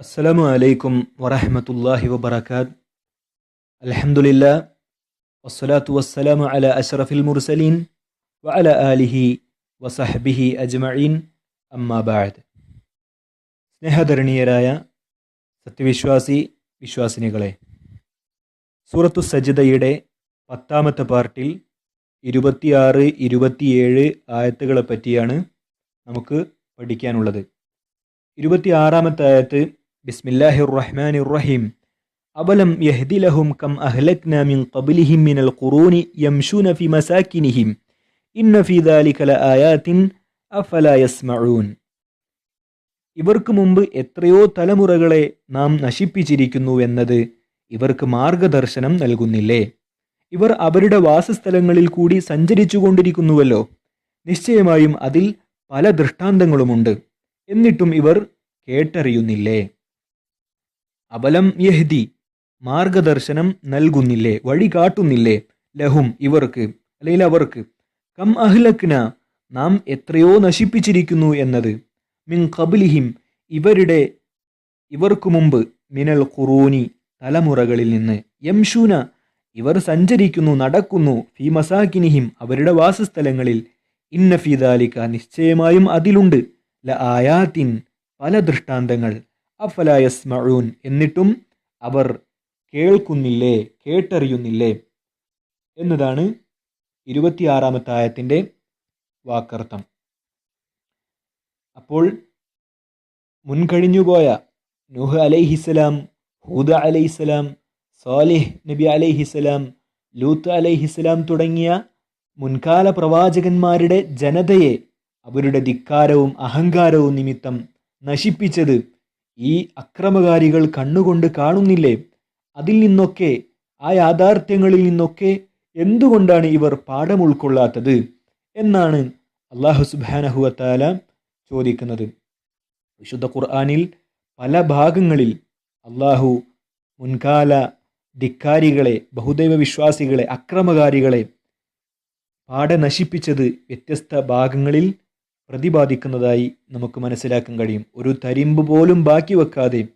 അസ്സലാമു അലൈക്കും വറഹമത്തല്ലാഹി വബറകാത്ത് അലഹമുല്ല വസ്സലാത്തു വസ്സലാമു അല അഷറഫിൽ മുർസലീൻ വഅല ആലിഹി വസഹബിഹി അജ്മഈൻ. അമ്മാബാദ് സ്നേഹധരണീയരായ സത്യവിശ്വാസി വിശ്വാസിനികളെ സൂറത്തു സജിതയുടെ പത്താമത്തെ പാർട്ടിൽ ഇരുപത്തിയാറ് ഇരുപത്തിയേഴ് ആയത്തുകളെ പറ്റിയാണ് നമുക്ക് പഠിക്കാനുള്ളത്. ഇരുപത്തിയാറാമത്തെ ആയത്ത് ബിസ്മില്ലാഹിർ റഹ്മാനിർ റഹീം അവലം യഹ്ദിലഹും കം അഹ്ലക്ന മിൻ ഖബ്ലിഹിം മിനൽ ഖുറൂനി യംശൂന ഫി മസാകിനിഹിം. ഇന്ന ഫി ദാലിക ലആയാത്തിൻ അഫലാ യസ്മഊൻ. ഇവർക്ക് മുമ്പ് എത്രയോ തലമുറകളെ നാം നശിപ്പിച്ചിരിക്കുന്നു എന്നത് ഇവർക്ക് മാർഗദർശനം നൽകുന്നില്ലേ? ഇവർ അവരുടെ വാസസ്ഥലങ്ങളിൽ കൂടി സഞ്ചരിച്ചു കൊണ്ടിരിക്കുന്നുവല്ലോ നിശ്ചയമായും അതിൽ പല ദൃഷ്ടാന്തങ്ങളുമുണ്ട്. എന്നിട്ടും ഇവർ കേട്ടറിയുന്നില്ലേ? അബലം യഹ്ദി മാർഗദർശനം നൽകുന്നില്ലേ വഴി കാട്ടുന്നില്ലേ ലഹും ഇവർക്ക് അല്ലെങ്കിൽ അവർക്ക്? കം അഹ്ലക്ന നാം എത്രയോ നശിപ്പിച്ചിരിക്കുന്നു എന്നത്. മിൻ കബിലിഹിം ഇവരുടെ ഇവർക്കു മുമ്പ് മിനൽ ഖുറൂനി തലമുറകളിൽ നിന്ന്. യംഷൂന ഇവർ സഞ്ചരിക്കുന്നു നടക്കുന്നു ഫി മസാക്കിനിഹിം അവരുടെ വാസസ്ഥലങ്ങളിൽ. ഇന്ന ഫിദാലിക്ക നിശ്ചയമായും അതിലുണ്ട്. ല ആയാത്തിൻ പല ദൃഷ്ടാന്തങ്ങൾ. അഫലായസ്മഊൻ എന്നിട്ടും അവർ കേൾക്കുന്നില്ലേ കേട്ടറിയുന്നില്ലേ എന്നതാണ് ഇരുപത്തിയാറാമത്തെ ആയത്തിന്റെ വാക്കർത്ഥം. അപ്പോൾ മുൻകഴിഞ്ഞുപോയ നൂഹ് അലൈഹിസ്സലാം ഹൂദ അലൈഹിസ്സലാം സാലിഹ് നബി അലൈഹിസ്സലാം ലൂത്ത് അലൈഹിസ്സലാം തുടങ്ങിയ മുൻകാല പ്രവാചകന്മാരുടെ ജനതയെ അവരുടെ ധിക്കാരവും അഹങ്കാരവും നിമിത്തം നശിപ്പിച്ചത് ഈ അക്രമകാരികൾ കണ്ണുകൊണ്ട് കാണുന്നില്ലേ? അതിൽ നിന്നൊക്കെ ആ യാഥാർത്ഥ്യങ്ങളിൽ നിന്നൊക്കെ എന്തുകൊണ്ടാണ് ഇവർ പാഠം ഉൾക്കൊള്ളാത്തത്? എന്നാണ് അള്ളാഹു സുബാനഹുവത്താല ചോദിക്കുന്നത്. വിശുദ്ധ ഖുർആാനിൽ പല ഭാഗങ്ങളിൽ അള്ളാഹു മുൻകാല ധിക്കാരികളെ ബഹുദൈവ വിശ്വാസികളെ അക്രമകാരികളെ പാടെ നശിപ്പിച്ചത് വ്യത്യസ്ത ഭാഗങ്ങളിൽ പ്രതിപാദിക്കുന്നതായി നമുക്ക് മനസ്സിലാക്കാൻ കഴിയും. ഒരു തരിമ്പ് പോലും ബാക്കി വെക്കാതെ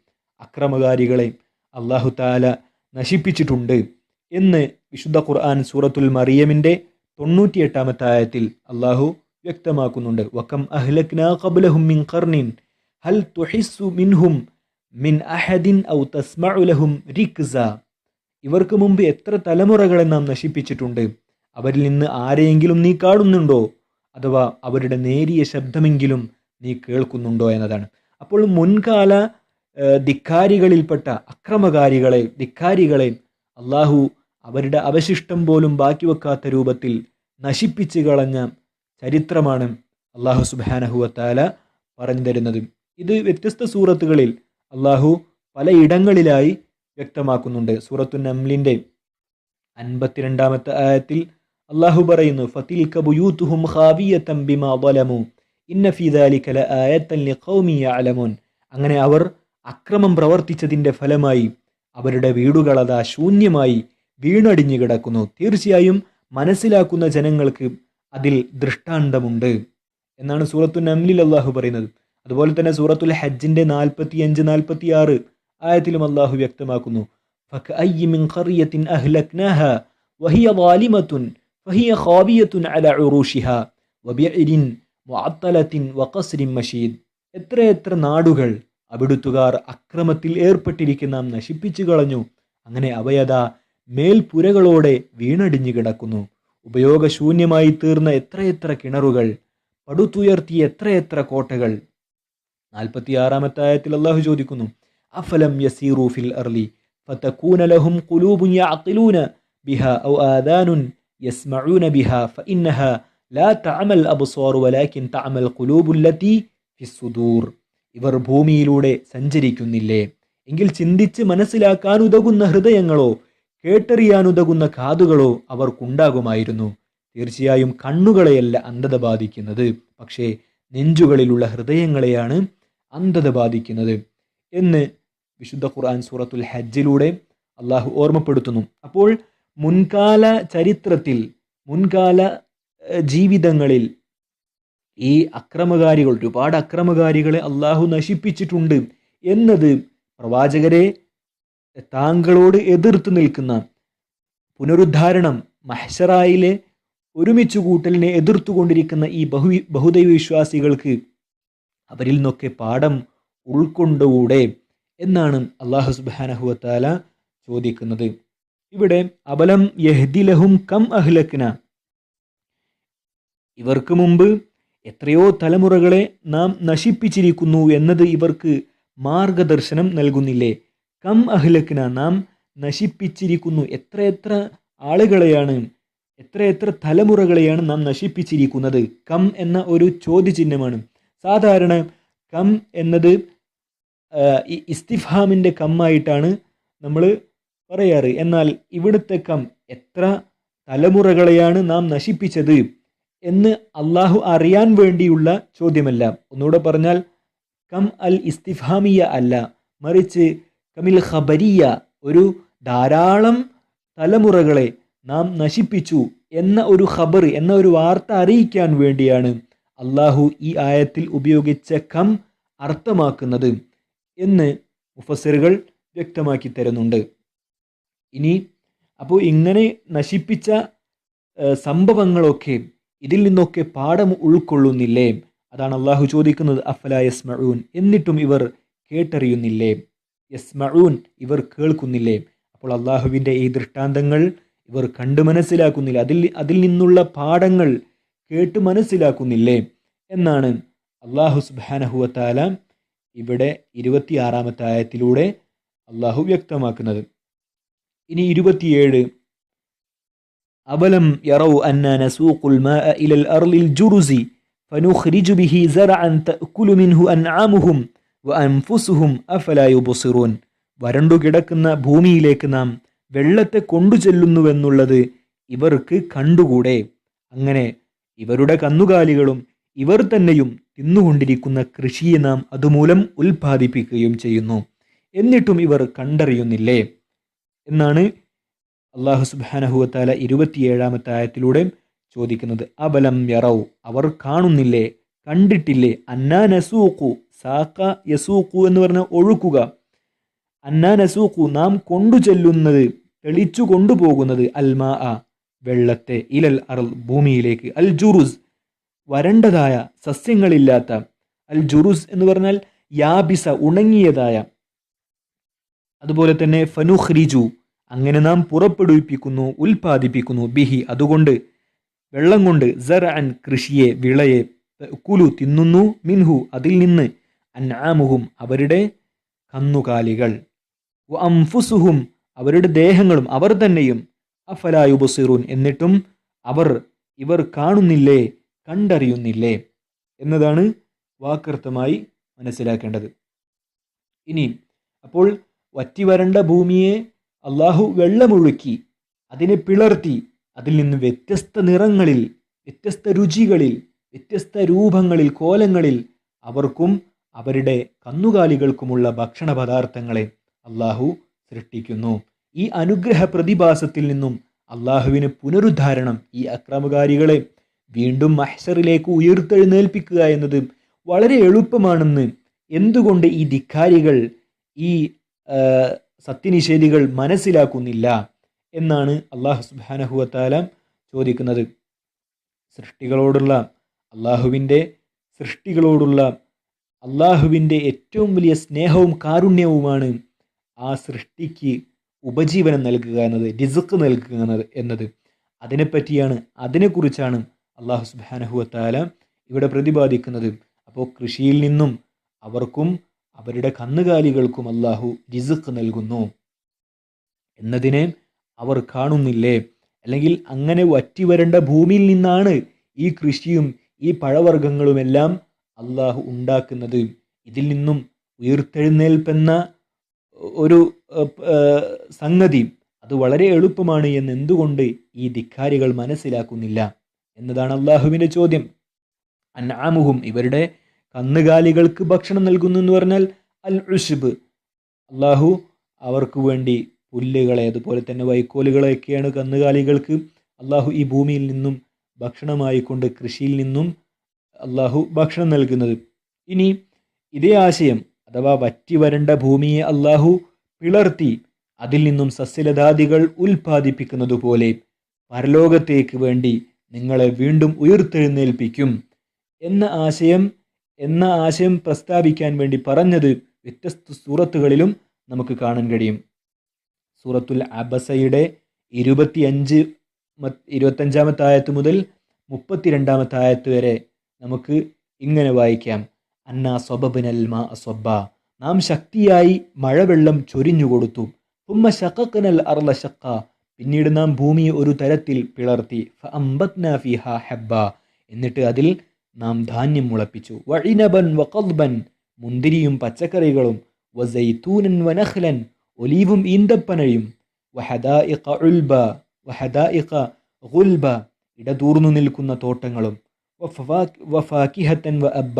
അക്രമകാരികളെ അള്ളാഹു താല നശിപ്പിച്ചിട്ടുണ്ട് എന്ന് വിശുദ്ധ ഖുർആൻ സൂറത്തുൽ മറിയമിന്റെ തൊണ്ണൂറ്റിയെട്ടാമത്തെ ആയത്തിൽ അള്ളാഹു വ്യക്തമാക്കുന്നുണ്ട്. വക്കം അഹ്ലക്നാ മിൻ ഹൽ തുഹിസ്സു മിൻഹും മിൻ അഹദിൻ ഔ ഇവർക്ക് മുമ്പ് എത്ര തലമുറകളെ നാം നശിപ്പിച്ചിട്ടുണ്ട്. അവരിൽ നിന്ന് ആരെയെങ്കിലും നീ കാണുന്നുണ്ടോ? അഥവാ അവരുടെ നേരിയ ശബ്ദമെങ്കിലും നീ കേൾക്കുന്നുണ്ടോ എന്നതാണ്. അപ്പോൾ മുൻകാല ധിക്കാരികളിൽപ്പെട്ട അക്രമകാരികളെ ധിക്കാരികളെ അള്ളാഹു അവരുടെ അവശിഷ്ടം പോലും ബാക്കി വെക്കാത്ത രൂപത്തിൽ നശിപ്പിച്ച് കളഞ്ഞ ചരിത്രമാണ് അള്ളാഹു സുബാനഹുവത്താല പറഞ്ഞു തരുന്നത്. ഇത് വ്യത്യസ്ത സൂറത്തുകളിൽ അള്ളാഹു പലയിടങ്ങളിലായി വ്യക്തമാക്കുന്നുണ്ട്. സൂറത്തു നംലിന്റെ അൻപത്തിരണ്ടാമത്തെ ആയത്തിൽ അള്ളാഹു പറയുന്നു ഫതിൽ കബുയൂത്തുഹും ഖാവിയതൻ ബിമാ ഇന്ന ഫീ ദാലിക ലആയത്തൻ ലിഖൗമി യഅലമൂൻ. അങ്ങനെ അവർ അക്രമം പ്രവർത്തിച്ചതിന്റെ ഫലമായി അവരുടെ വീടുകളതാ ശൂന്യമായി വീണടിഞ്ഞു കിടക്കുന്നു. തീർച്ചയായും മനസ്സിലാക്കുന്ന ജനങ്ങൾക്ക് അതിൽ ദൃഷ്ടാന്തമുണ്ട് എന്നാണ് സൂറത്തു നംലിൽ അള്ളാഹു പറയുന്നത്. അതുപോലെ തന്നെ സൂറത്തുൽ ഹജ്ജിന്റെ നാൽപ്പത്തി അഞ്ച് നാൽപ്പത്തി ആറ് ആയത്തിലും അള്ളാഹു വ്യക്തമാക്കുന്നു വഹിയ فهي خاوية على عروشها وبئر معطلة وقصر مشيد എത്ര എത്ര നാടുകൾ അവിടുത്തുകാർ അക്രമത്തിൽ ഏർപ്പെട്ടിരിക്കുന്ന നാം നശിപ്പിച്ചു കളഞ്ഞു അങ്ങനെ അവയതാ മേൽപ്പുരകളോടെ വീണടിഞ്ഞു കിടക്കുന്നു ഉപയോഗശൂന്യമായി തീർന്ന എത്രയെത്ര കിണറുകൾ പടുത്തുയർത്തിയ എത്രയെത്ര കോട്ടകൾ നാൽപ്പത്തിയാറാമത്തെ ആയത്തിൽ അള്ളാഹു ചോദിക്കുന്നു അഫലം യസീറു ഫിൽ അർലി ഫതകൂന ലഹും ഖുലൂബുൻ യഅഖിലൂന ബിഹ ഔ ആദാനുൻ يسمعون بها فإنها لا تعمى الأبصار ولكن تعمى القلوب التي في الصدور ഇവർ ഭൂമിയിലൂടെ സഞ്ചരിക്കുന്നില്ലേ എങ്കിൽ ചിന്തിച്ച് മനസ്സിലാക്കാൻ ഉതകുന്ന ഹൃദയങ്ങളോ കേട്ടറിയാൻ ഉതകുന്ന കാതുകളോ അവർക്കുണ്ടാകുമായിരുന്നു തീർച്ചയായും കണ്ണുകളെയല്ല അന്ധത ബാധിക്കുന്നത് പക്ഷേ നെഞ്ചുകളിലുള്ള ഹൃദയങ്ങളെയാണ് അന്ധത ബാധിക്കുന്നത് എന്ന് വിശുദ്ധ ഖുർആൻ സൂറത്തുൽ ഹജ്ജിലൂടെ അള്ളാഹു ഓർമ്മപ്പെടുത്തുന്നു അപ്പോൾ മുൻകാല ചരിത്രത്തിൽ മുൻകാല ജീവിതങ്ങളിൽ ഈ അക്രമകാരികൾ ഒരുപാട് അക്രമകാരികളെ അള്ളാഹു നശിപ്പിച്ചിട്ടുണ്ട് എന്നത് പ്രവാചകരെ താങ്കളോട് എതിർത്ത് നിൽക്കുന്ന പുനരുദ്ധാരണം മഹ്ഷറായിലെ ഒരുമിച്ച് കൂട്ടലിനെ എതിർത്തുകൊണ്ടിരിക്കുന്ന ഈ ബഹു ബഹുദൈവ വിശ്വാസികൾക്ക് അവരിൽ നിന്നൊക്കെ പാഠം ഉൾക്കൊണ്ടുകൂടെ എന്നാണ് അള്ളാഹു സുബാനഹുവത്താല ചോദിക്കുന്നത്. ഇവിടെ അബലം യഹ്ദിലഹും കം അഹ്ലക്ന. ഇവർക്ക് മുമ്പ് എത്രയോ തലമുറകളെ നാം നശിപ്പിച്ചിരിക്കുന്നു എന്നത് ഇവർക്ക് മാർഗദർശനം നൽകുന്നില്ലേ? കം അഹ്ലക്ന നാം നശിപ്പിച്ചിരിക്കുന്നു. എത്രയെത്ര ആളുകളെയാണ് എത്രയെത്ര തലമുറകളെയാണ് നാം നശിപ്പിച്ചിരിക്കുന്നത്? കം എന്ന ഒരു ചോദ്യചിഹ്നമാണ്. സാധാരണ കം എന്നത് ഇസ്തിഫാമിന്റെ കമ്മായിട്ടാണ് നമ്മൾ പറയാറ്. എന്നാൽ ഇവിടുത്തെ കം എത്ര തലമുറകളെയാണ് നാം നശിപ്പിച്ചത് എന്ന് അള്ളാഹു അറിയാൻ വേണ്ടിയുള്ള ചോദ്യമല്ല. ഒന്നുകൂടെ പറഞ്ഞാൽ കം അൽ ഇസ്തിഫാമിയ അല്ല. മറിച്ച് കമിൽ ഖബരിയ ഒരു ധാരാളം തലമുറകളെ നാം നശിപ്പിച്ചു എന്ന ഒരു ഖബർ എന്ന ഒരു വാർത്ത അറിയിക്കാൻ വേണ്ടിയാണ് അള്ളാഹു ഈ ആയത്തിൽ ഉപയോഗിച്ച കം അർത്ഥമാക്കുന്നത് എന്ന് മുഫസ്സിറുകൾ വ്യക്തമാക്കി തരുന്നുണ്ട്. ഇനി അപ്പോൾ ഇങ്ങനെ നശിപ്പിച്ച സംഭവങ്ങളൊക്കെ ഇതിൽ നിന്നൊക്കെ പാഠം ഉൾക്കൊള്ളുന്നില്ലേ? അതാണ് അള്ളാഹു ചോദിക്കുന്നത് അഫല യസ്മഊൻ? എന്നിട്ടും ഇവർ കേട്ടറിയുന്നില്ലേ? യസ്മഊൻ ഇവർ കേൾക്കുന്നില്ലേ? അപ്പോൾ അള്ളാഹുവിന്റെ ഈ ദൃഷ്ടാന്തങ്ങൾ ഇവർ കണ്ടു മനസ്സിലാക്കുന്നില്ല. അതിൽ അതിൽ നിന്നുള്ള പാഠങ്ങൾ കേട്ട് മനസ്സിലാക്കുന്നില്ലേ? എന്നാണ് അള്ളാഹു സുബാനഹുവത്താല ഇവിടെ ഇരുപത്തിയാറാമത്തെ ആയത്തിലൂടെ അള്ളാഹു വ്യക്തമാക്കുന്നത്. ഇനി ഇരുപത്തിയേഴ്. അവലം യറവ് അന്ന നസൂഖുൽ മാഅ ഇലൽ അർളിൽ ജുറുസി ഫനുഖ്രിജു ബിഹി സറഅൻ തഅകുലു മിൻഹു അൻആമുഹും വഅൻഫുസുഹും അഫലാ യുബ്സിറൂൻ. വരണ്ടു കിടക്കുന്ന ഭൂമിയിലേക്ക് നാം വെള്ളത്തെ കൊണ്ടു ചെല്ലുന്നുവെന്നുള്ളത് ഇവർക്ക് കണ്ടുകൂടെ? അങ്ങനെ ഇവരുടെ കന്നുകാലികളും ഇവർ തന്നെയും തിന്നുകൊണ്ടിരിക്കുന്ന കൃഷിയെ നാം അതുമൂലം ഉൽപ്പാദിപ്പിക്കുകയും ചെയ്യുന്നു. എന്നിട്ടും ഇവർ കണ്ടറിയുന്നില്ലേ? എന്നാണ് അള്ളാഹു സുബാനഹുവത്താല ഇരുപത്തിയേഴാമത്തെ ആയത്തിലൂടെ ചോദിക്കുന്നത്. അബലം യറൗ അവർ കാണുന്നില്ലേ? കണ്ടിട്ടില്ലേ? അന്നാ നസൂക്കു സാക്ക യസൂക്കു എന്ന് പറഞ്ഞ ഒഴുക്കുക. അന്നാ നസൂക്കു നാം കൊണ്ടു ചെല്ലുന്നത് തെളിച്ചു കൊണ്ടുപോകുന്നത് അൽമാ ആ വെള്ളത്തെ ഇലൽ അറൽ ഭൂമിയിലേക്ക്. അൽ ജുറുസ് വരണ്ടതായ സസ്യങ്ങളില്ലാത്ത. അൽ ജുറുസ് എന്ന് പറഞ്ഞാൽ യാബിസ ഉണങ്ങിയതായ. അതുപോലെ തന്നെ ഫനുഖ്രിജു അങ്ങനെ നാം പുറപ്പെടുവിപ്പിക്കുന്നു ഉൽപ്പാദിപ്പിക്കുന്നു ബിഹി അതുകൊണ്ട് വെള്ളം കൊണ്ട് സർ അൻ കൃഷിയെ വിളയെ കുലു തിന്നുന്നു മിൻഹു അതിൽ നിന്ന് അൻആമുഹും അവരുടെ കന്നുകാലികൾ. അംഫുസുഹും അവരുടെ ദേഹങ്ങളും അവർ തന്നെയും അഫലായുബസിറൂൻ എന്നിട്ടും അവർ ഇവർ കാണുന്നില്ലേ കണ്ടറിയുന്നില്ലേ എന്നതാണ് വാക്കർത്ഥമായി മനസ്സിലാക്കേണ്ടത്. ഇനി അപ്പോൾ വറ്റി വരണ്ട ഭൂമിയെ അള്ളാഹു വെള്ളമൊഴുക്കി അതിനെ പിളർത്തി അതിൽ നിന്ന് വ്യത്യസ്ത നിറങ്ങളിൽ വ്യത്യസ്ത രുചികളിൽ വ്യത്യസ്ത രൂപങ്ങളിൽ കോലങ്ങളിൽ അവർക്കും അവരുടെ കന്നുകാലികൾക്കുമുള്ള ഭക്ഷണ പദാർത്ഥങ്ങളെ അള്ളാഹു സൃഷ്ടിക്കുന്നു. ഈ അനുഗ്രഹ പ്രതിഭാസത്തിൽ നിന്നും അള്ളാഹുവിന് പുനരുദ്ധാരണം ഈ അക്രമകാരികളെ വീണ്ടും മഹ്സറിലേക്ക് ഉയർത്തെഴുന്നേൽപ്പിക്കുക എന്നത് വളരെ എളുപ്പമാണെന്ന് എന്തുകൊണ്ട് ഈ ധിക്കാരികൾ ഈ സത്യനിഷേധികൾ മനസ്സിലാക്കുന്നില്ല എന്നാണ് അള്ളാഹു സുബാനഹുവത്താല ചോദിക്കുന്നത്. സൃഷ്ടികളോടുള്ള അള്ളാഹുവിന്റെ സൃഷ്ടികളോടുള്ള അള്ളാഹുവിന്റെ ഏറ്റവും വലിയ സ്നേഹവും കാരുണ്യവുമാണ് ആ സൃഷ്ടിക്ക് ഉപജീവനം നൽകുക എന്നത് ഡിസക്ക് നൽകുക എന്നത് എന്നത്. അതിനെപ്പറ്റിയാണ് അതിനെക്കുറിച്ചാണ് അള്ളാഹു സുബാനഹുവത്താല ഇവിടെ പ്രതിപാദിക്കുന്നത്. അപ്പോൾ കൃഷിയിൽ നിന്നും അവർക്കും അവരുടെ കന്നുകാലികൾക്കും അല്ലാഹു റിസുഖ് നൽകുന്നു. എന്നതിനെ അവർ കാണുന്നില്ലേ? അല്ലെങ്കിൽ അങ്ങനെ വറ്റി വരേണ്ട ഭൂമിയിൽ നിന്നാണ് ഈ കൃഷിയും ഈ പഴവർഗങ്ങളുമെല്ലാം അള്ളാഹു ഉണ്ടാക്കുന്നത്. ഇതിൽ നിന്നും ഉയർത്തെഴുന്നേൽപ്പെന്ന ഒരു സംഗതി അത് വളരെ എളുപ്പമാണ് എന്ന് എന്തുകൊണ്ട് ഈ ധിക്കാരികൾ മനസ്സിലാക്കുന്നില്ല? എന്നതാണ് അള്ളാഹുവിന്റെ ചോദ്യം. അന്നാമുഹും ഇവരുടെ കന്നുകാലികൾക്ക് ഭക്ഷണം നൽകുന്നു എന്ന് പറഞ്ഞാൽ അൽ ഉഷുബ് അള്ളാഹു അവർക്ക് വേണ്ടി പുല്ലുകളെ അതുപോലെ തന്നെ വൈക്കോലുകളെയൊക്കെയാണ് കന്നുകാലികൾക്ക് അള്ളാഹു ഈ ഭൂമിയിൽ നിന്നും ഭക്ഷണമായി കൊണ്ട് കൃഷിയിൽ നിന്നും അള്ളാഹു ഭക്ഷണം നൽകുന്നത്. ഇനി ഇതേ ആശയം അഥവാ വറ്റി വരണ്ട ഭൂമിയെ അള്ളാഹു പിളർത്തി അതിൽ നിന്നും സസ്യലതാദികൾ ഉൽപ്പാദിപ്പിക്കുന്നത് പോലെ പരലോകത്തേക്ക് വേണ്ടി നിങ്ങളെ വീണ്ടും ഉയർത്തെഴുന്നേൽപ്പിക്കും എന്ന ആശയം എന്ന ആശയം പ്രസ്താവിക്കാൻ വേണ്ടി പറഞ്ഞത് വ്യത്യസ്ത സൂറത്തുകളിലും നമുക്ക് കാണാൻ കഴിയും. സൂറത്തുൽ അബസയുടെ ഇരുപത്തിയഞ്ച് ഇരുപത്തഞ്ചാമത്തെ ആയത്ത് മുതൽ മുപ്പത്തിരണ്ടാമത്തെ ആയത്ത് വരെ നമുക്ക് ഇങ്ങനെ വായിക്കാം. അന്ന സ്വബബിനൽ മാ നാം ശക്തിയായി മഴവെള്ളം ചൊരിഞ്ഞു കൊടുത്തു. ഉമ്മ ശക്കനൽ അർല ശക്ക പിന്നീട് നാം ഭൂമി ഒരു തരത്തിൽ പിളർത്തി. ഹബ്ബ. എന്നിട്ട് അതിൽ നാം ധാന്യം മുളപ്പിച്ചു. വഴിനബൻ വഖദ്ബൻ മുന്തിരിയും പച്ചക്കറികളും വസൈത്തൂനൻ വനഹ്ലൻ ഒലീവും ഈന്തപ്പനയും വഹദായിഖ ഉൽബ വഹദായിഖ ഗുൽബ ഇടതൂർന്നു നിൽക്കുന്ന തോട്ടങ്ങളും വഫാക്കിഹത്തൻ വ അബ്ബ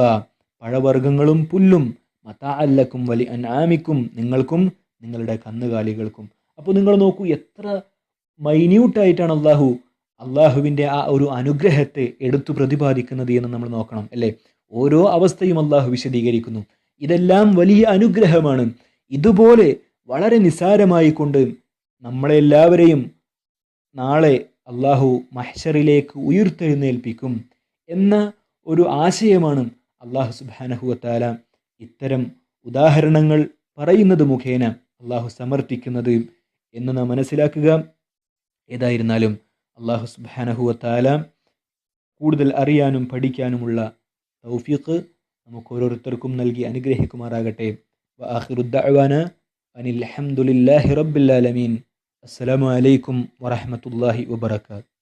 പഴവർഗങ്ങളും പുല്ലും മതാഅല്ലക്കും വലി അനാമിക്കും നിങ്ങൾക്കും നിങ്ങളുടെ കന്നുകാലികൾക്കും. അപ്പോൾ നിങ്ങൾ നോക്കൂ എത്ര മൈന്യൂട്ടായിട്ടാണ് അള്ളാഹു അള്ളാഹുവിന്റെ ആ ഒരു അനുഗ്രഹത്തെ എടുത്തു പ്രതിപാദിക്കുന്നത് എന്ന് നമ്മൾ നോക്കണം അല്ലേ? ഓരോ അവസ്ഥയും അള്ളാഹു വിശദീകരിക്കുന്നു. ഇതെല്ലാം വലിയ അനുഗ്രഹമാണ്. ഇതുപോലെ വളരെ നിസാരമായി കൊണ്ട് നമ്മളെല്ലാവരെയും നാളെ അള്ളാഹു മഹ്ഷറിലേക്ക് ഉയർത്തെഴുന്നേൽപ്പിക്കും എന്ന ഒരു ആശയമാണ് അള്ളാഹു സുബാനഹുവത്താല ഇത്തരം ഉദാഹരണങ്ങൾ പറയുന്നത് മുഖേന അള്ളാഹു സമർപ്പിക്കുന്നത് എന്ന് നാം മനസ്സിലാക്കുക. ഏതായിരുന്നാലും അള്ളാഹു സുബാനഹുവത്താല കൂടുതൽ അറിയാനും പഠിക്കാനുമുള്ള തൗഫീഖ് നമുക്ക് ഓരോരുത്തർക്കും നൽകി അനുഗ്രഹിക്കുമാറാകട്ടെ. വാഹിറുദ്ദഅവാന അനിൽ അഹമ്മദുലില്ലാഹി റബ്ബിൽ ആലമീൻ. അസ്സലാമു അലൈക്കും വറഹ്മത്തുള്ളാഹി വബറകാത്ത്